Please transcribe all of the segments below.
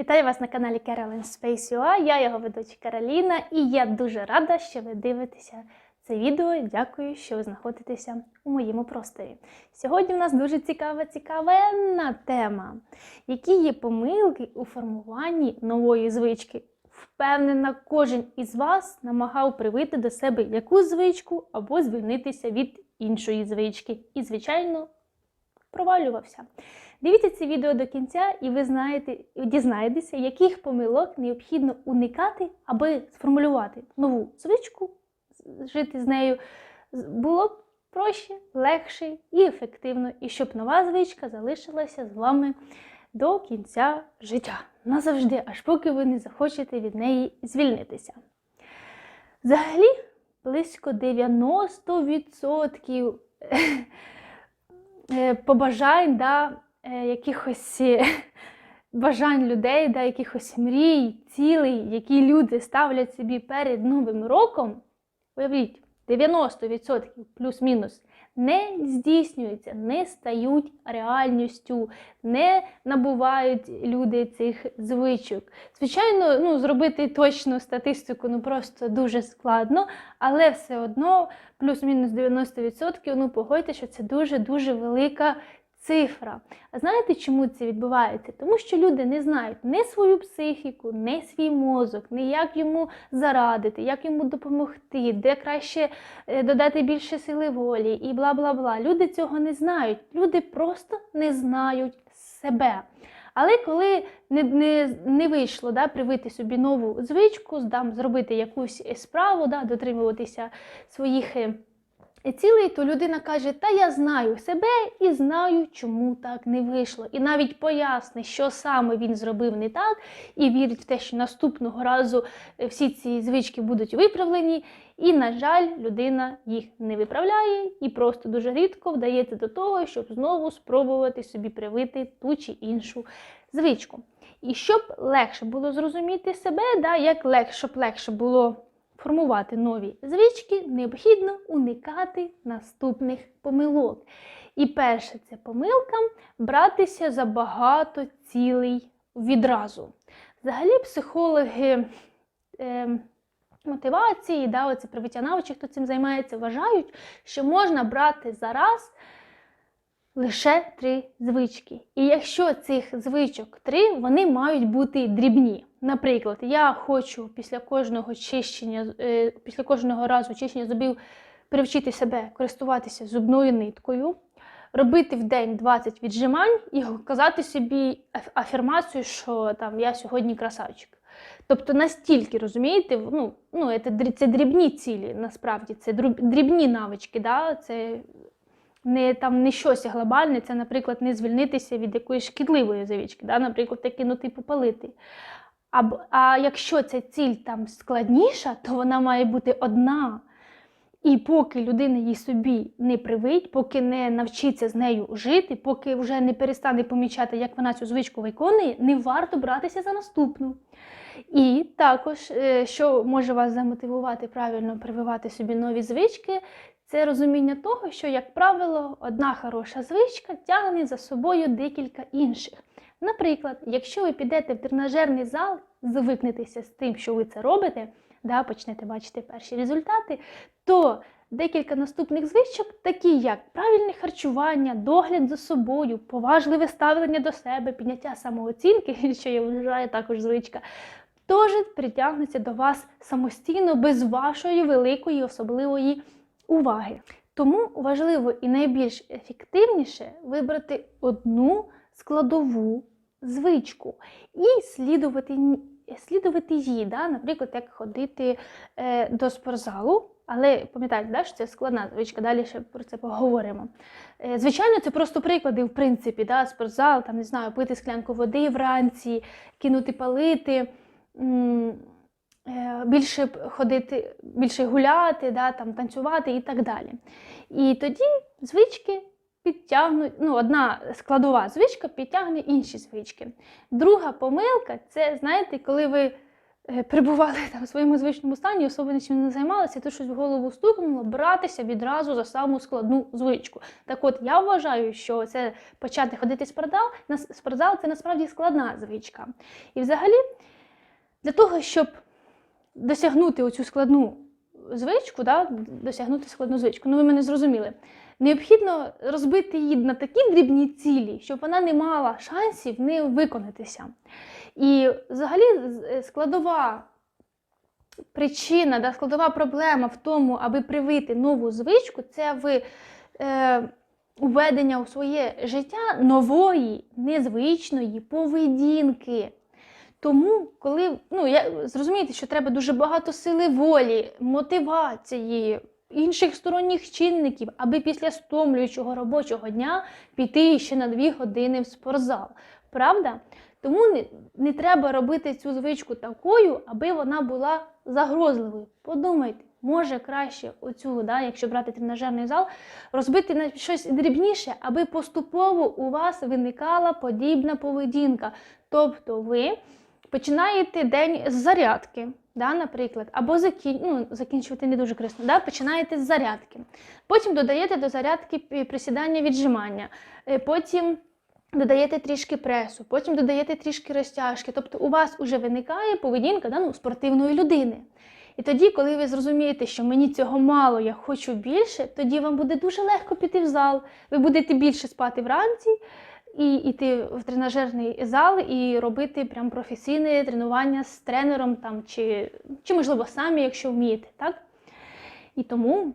Вітаю вас на каналі Carolyn Space UA. Я його ведуча Кароліна, і я дуже рада, що ви дивитеся це відео. Дякую, що ви знаходитеся у моєму просторі. Сьогодні в нас дуже цікава, цікавенна тема. Які є помилки у формуванні нової звички? Впевнена, кожен із вас намагав привити до себе якусь звичку або звільнитися від іншої звички. І, звичайно, провалювався. Дивіться це відео до кінця, і ви знаєте, дізнаєтеся, яких помилок необхідно уникати, аби сформулювати нову звичку, жити з нею було б проще, легше і ефективно, і щоб нова звичка залишилася з вами до кінця життя. Назавжди, аж поки ви не захочете від неї звільнитися. Взагалі, близько 90% е, побажань да, якихось е, бажань людей, да, якихось мрій, цілей, які люди ставлять собі перед Новим роком, уявіть, 90% плюс-мінус не здійснюються, не стають реальністю, не набувають люди цих звичок. Звичайно, ну, зробити точну статистику ну, просто дуже складно, але все одно плюс-мінус 90%, ну погодьте, що це дуже-дуже велика цифра. А знаєте, чому це відбувається? Тому що люди не знають не свою психіку, не свій мозок, не як йому зарадити, як йому допомогти, де краще е, додати більше сили волі і бла бла бла. Люди цього не знають. Люди просто не знають себе. Але коли не не, не вийшло да, привити собі нову звичку, да, зробити якусь справу, да, дотримуватися своїх цілей, то людина каже, та я знаю себе і знаю, чому так не вийшло. І навіть пояснить, що саме він зробив не так, і вірить в те, що наступного разу е, всі ці звички будуть виправлені. І, на жаль, людина їх не виправляє і просто дуже рідко вдається до того, щоб знову спробувати собі привити ту чи іншу звичку. І щоб легше було зрозуміти себе, да, як легше, щоб легше було формувати нові звички, необхідно уникати наступних помилок. І перше це помилка братися за багато цілей відразу. Взагалі, психологи е, мотивації, да, оце привиття навичок, хто цим займається, вважають, що можна брати зараз лише три звички. І якщо цих звичок три, вони мають бути дрібні. Наприклад, я хочу після кожного чищення, е, після кожного разу чищення зубів привчити себе користуватися зубною ниткою, робити в день 20 віджимань і казати собі афірмацію, що там я сьогодні красавчик. Тобто настільки, розумієте, ну, ну, це, це дрібні цілі, насправді, це дрібні навички, да? це не там не щось глобальне, це, наприклад, не звільнитися від якоїсь шкідливої завічки, да? наприклад, таки ну, типу палити. А, а якщо ця ціль там складніша, то вона має бути одна. І поки людина її собі не привить, поки не навчиться з нею жити, поки вже не перестане помічати, як вона цю звичку виконує, не варто братися за наступну. І також, е, що може вас замотивувати правильно прививати собі нові звички, це розуміння того, що, як правило, одна хороша звичка тягне за собою декілька інших. Наприклад, якщо ви підете в тренажерний зал, звикнетеся з тим, що ви це робите, да, почнете бачити перші результати, то декілька наступних звичок, такі як правильне харчування, догляд за собою, поважливе ставлення до себе, підняття самооцінки, що я вважаю також звичка, теж притягнуться до вас самостійно без вашої великої особливої уваги. Тому важливо і найбільш ефективніше вибрати одну складову звичку і слідувати слідувати їй, да? наприклад, як ходити е, до спортзалу. Але пам'ятайте, да, що це складна звичка, далі ще про це поговоримо. Е, звичайно, це просто приклади, в принципі, да, спортзал, там, не знаю, пити склянку води вранці, кинути палити, е, більше ходити, більше гуляти, да, там, танцювати і так далі. І тоді звички підтягнуть, ну, одна складова звичка підтягне інші звички. Друга помилка це, знаєте, коли ви е, перебували там в своєму звичному стані, особо нічим не займалися, тут щось в голову стукнуло, братися відразу за саму складну звичку. Так от я вважаю, що це почати ходити в спортзал, на спортзал це насправді складна звичка. І взагалі, для того, щоб досягнути оцю складну звичку, да, досягнути складну звичку, ну ви мене зрозуміли. Необхідно розбити її на такі дрібні цілі, щоб вона не мала шансів не виконатися. І взагалі складова причина, да, складова проблема в тому, аби привити нову звичку, це в е, введення у своє життя нової, незвичної поведінки. Тому, коли ну, я, зрозумієте, що треба дуже багато сили волі, мотивації, інших сторонніх чинників, аби після стомлюючого робочого дня піти ще на дві години в спортзал. Правда? Тому не, не треба робити цю звичку такою, аби вона була загрозливою. Подумайте, може краще оцю, да, якщо брати тренажерний зал, розбити на щось дрібніше, аби поступово у вас виникала подібна поведінка. Тобто ви починаєте день з зарядки, да, наприклад, або закін... ну, закінчувати не дуже корисно, да, починаєте з зарядки. Потім додаєте до зарядки присідання віджимання. Е, Потім додаєте трішки пресу, потім додаєте трішки розтяжки. Тобто у вас вже виникає поведінка да, ну, спортивної людини. І тоді, коли ви зрозумієте, що мені цього мало, я хочу більше, тоді вам буде дуже легко піти в зал. Ви будете більше спати вранці і йти в тренажерний зал і робити прям професійне тренування з тренером там, чи, чи можливо самі, якщо вмієте. Так? І тому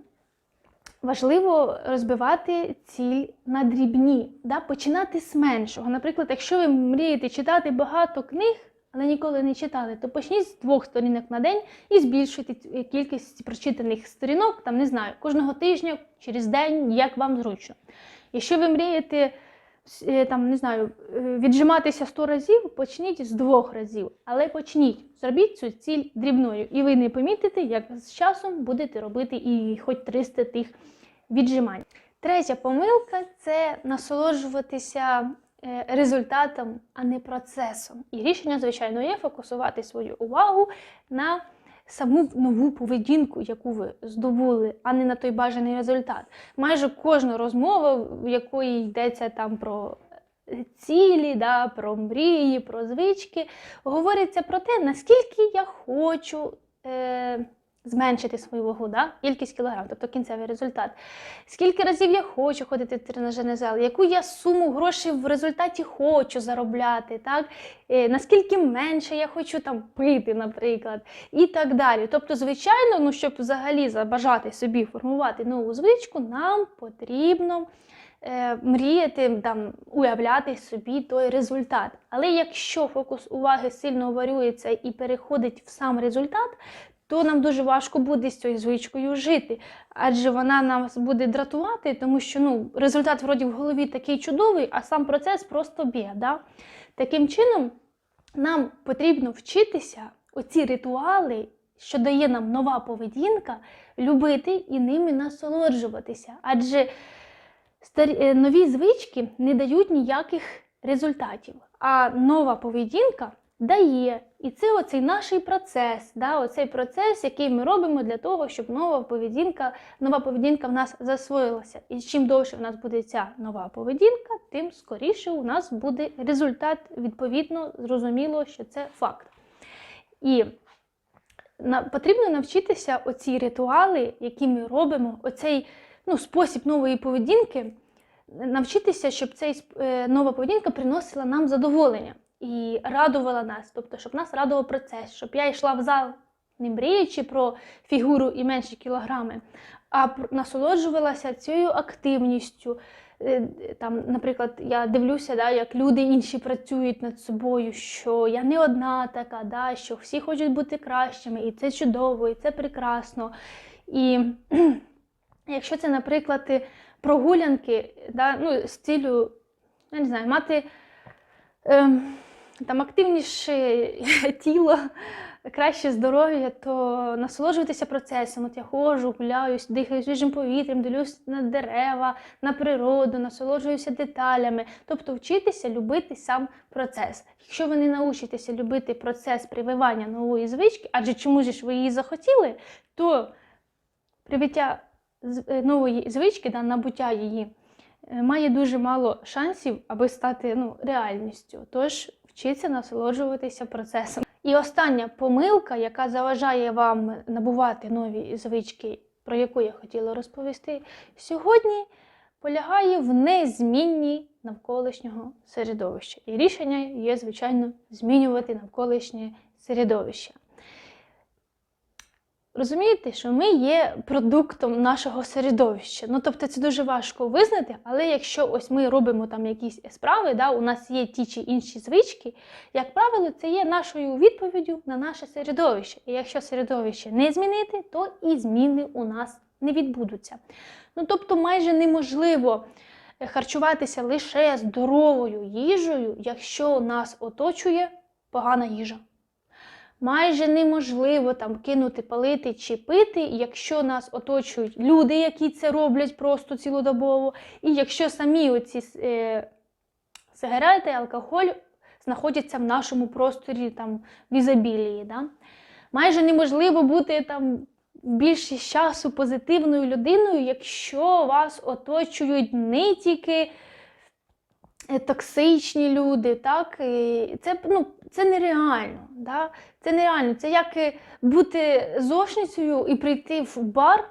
важливо розбивати ціль на дрібні, да? починати з меншого. Наприклад, якщо ви мрієте читати багато книг, але ніколи не читали, то почніть з двох сторінок на день і збільшуйте кількість прочитаних сторінок, там не знаю, кожного тижня, через день, як вам зручно. Якщо ви мрієте там, не знаю, е, віджиматися 100 разів, почніть з двох разів, але почніть, зробіть цю ціль дрібною, і ви не помітите, як з часом будете робити і хоч 300 тих віджимань. Третя помилка це насолоджуватися е, результатом, а не процесом. І рішення, звичайно, є фокусувати свою увагу на саму нову поведінку, яку ви здобули, а не на той бажаний результат. Майже кожна розмова, в якої йдеться там про е, цілі, да, про мрії, про звички, говориться про те, наскільки я хочу. Е- Зменшити свою вагу, да? кількість кілограм, тобто кінцевий результат. Скільки разів я хочу ходити в тренажерний зал, яку я суму грошей в результаті хочу заробляти, так? Е, наскільки менше я хочу там пити, наприклад, і так далі. Тобто, звичайно, ну, щоб взагалі забажати собі формувати нову звичку, нам потрібно е, мріяти, там, уявляти собі той результат. Але якщо фокус уваги сильно варюється і переходить в сам результат, то нам дуже важко буде з цією звичкою жити, адже вона нас буде дратувати, тому що ну, результат вроді в голові такий чудовий, а сам процес просто біда. Таким чином, нам потрібно вчитися оці ритуали, що дає нам нова поведінка, любити і ними насолоджуватися. Адже старі, е, нові звички не дають ніяких результатів, а нова поведінка дає. І це оцей наш процес, да, оцей процес, який ми робимо для того, щоб нова поведінка, нова поведінка в нас засвоїлася. І чим довше в нас буде ця нова поведінка, тим скоріше у нас буде результат. Відповідно, зрозуміло, що це факт. І потрібно навчитися оці ритуали, які ми робимо, оцей ну, спосіб нової поведінки, навчитися, щоб цей е, нова поведінка приносила нам задоволення і радувала нас, тобто, щоб нас радував процес, щоб я йшла в зал, не мріючи про фігуру і менші кілограми, а насолоджувалася цією активністю. Е, Там, наприклад, я дивлюся, да, як люди інші працюють над собою, що я не одна така, да, що всі хочуть бути кращими, і це чудово, і це прекрасно. І якщо це, наприклад, прогулянки, да, ну, з цілею, я не знаю, мати ем, там активніше тіло, краще здоров'я, то насолоджуйтеся процесом. От я ходжу, гуляю, дихаю свіжим повітрям, дивлюсь на дерева, на природу, насолоджуюся деталями. Тобто вчитися любити сам процес. Якщо ви не научитеся любити процес прививання нової звички, адже чому ж ви її захотіли, то привиття е, нової звички, да, набуття її, е, має дуже мало шансів, аби стати ну, реальністю. Тож вчіться насолоджуватися процесом. І остання помилка, яка заважає вам набувати нові звички, про яку я хотіла розповісти сьогодні, полягає в незмінні навколишнього середовища. І рішення є, звичайно, змінювати навколишнє середовище. Розумієте, що ми є продуктом нашого середовища. Ну, тобто це дуже важко визнати, але якщо ось ми робимо там якісь справи, да, у нас є ті чи інші звички, як правило, це є нашою відповіддю на наше середовище. І якщо середовище не змінити, то і зміни у нас не відбудуться. Ну, тобто, майже неможливо е, харчуватися лише здоровою їжею, якщо нас оточує погана їжа. Майже неможливо там кинути палити чи пити, якщо нас оточують люди, які це роблять просто цілодобово, і якщо самі оці е, сигарети, алкоголь знаходяться в нашому просторі там в ізобілії. Да? Майже неможливо бути там більшість часу позитивною людиною, якщо вас оточують не тільки токсичні люди, так? І це, ну, це нереально. Да? Це нереально. Це як е, бути зошницею і прийти в бар, е,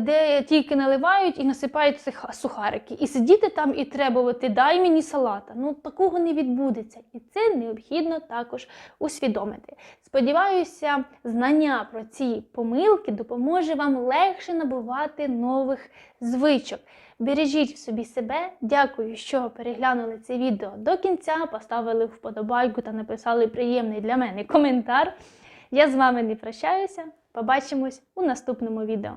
де тільки наливають і насипають цих сухарики, і сидіти там і требувати дай мені салата. Ну такого не відбудеться. І це необхідно також усвідомити. Сподіваюся, знання про ці помилки допоможе вам легше набувати нових звичок. Бережіть в собі себе. Дякую, що переглянули це відео до кінця, поставили вподобайку та написали приємний для мене коментар. Я з вами не прощаюся. Побачимось у наступному відео.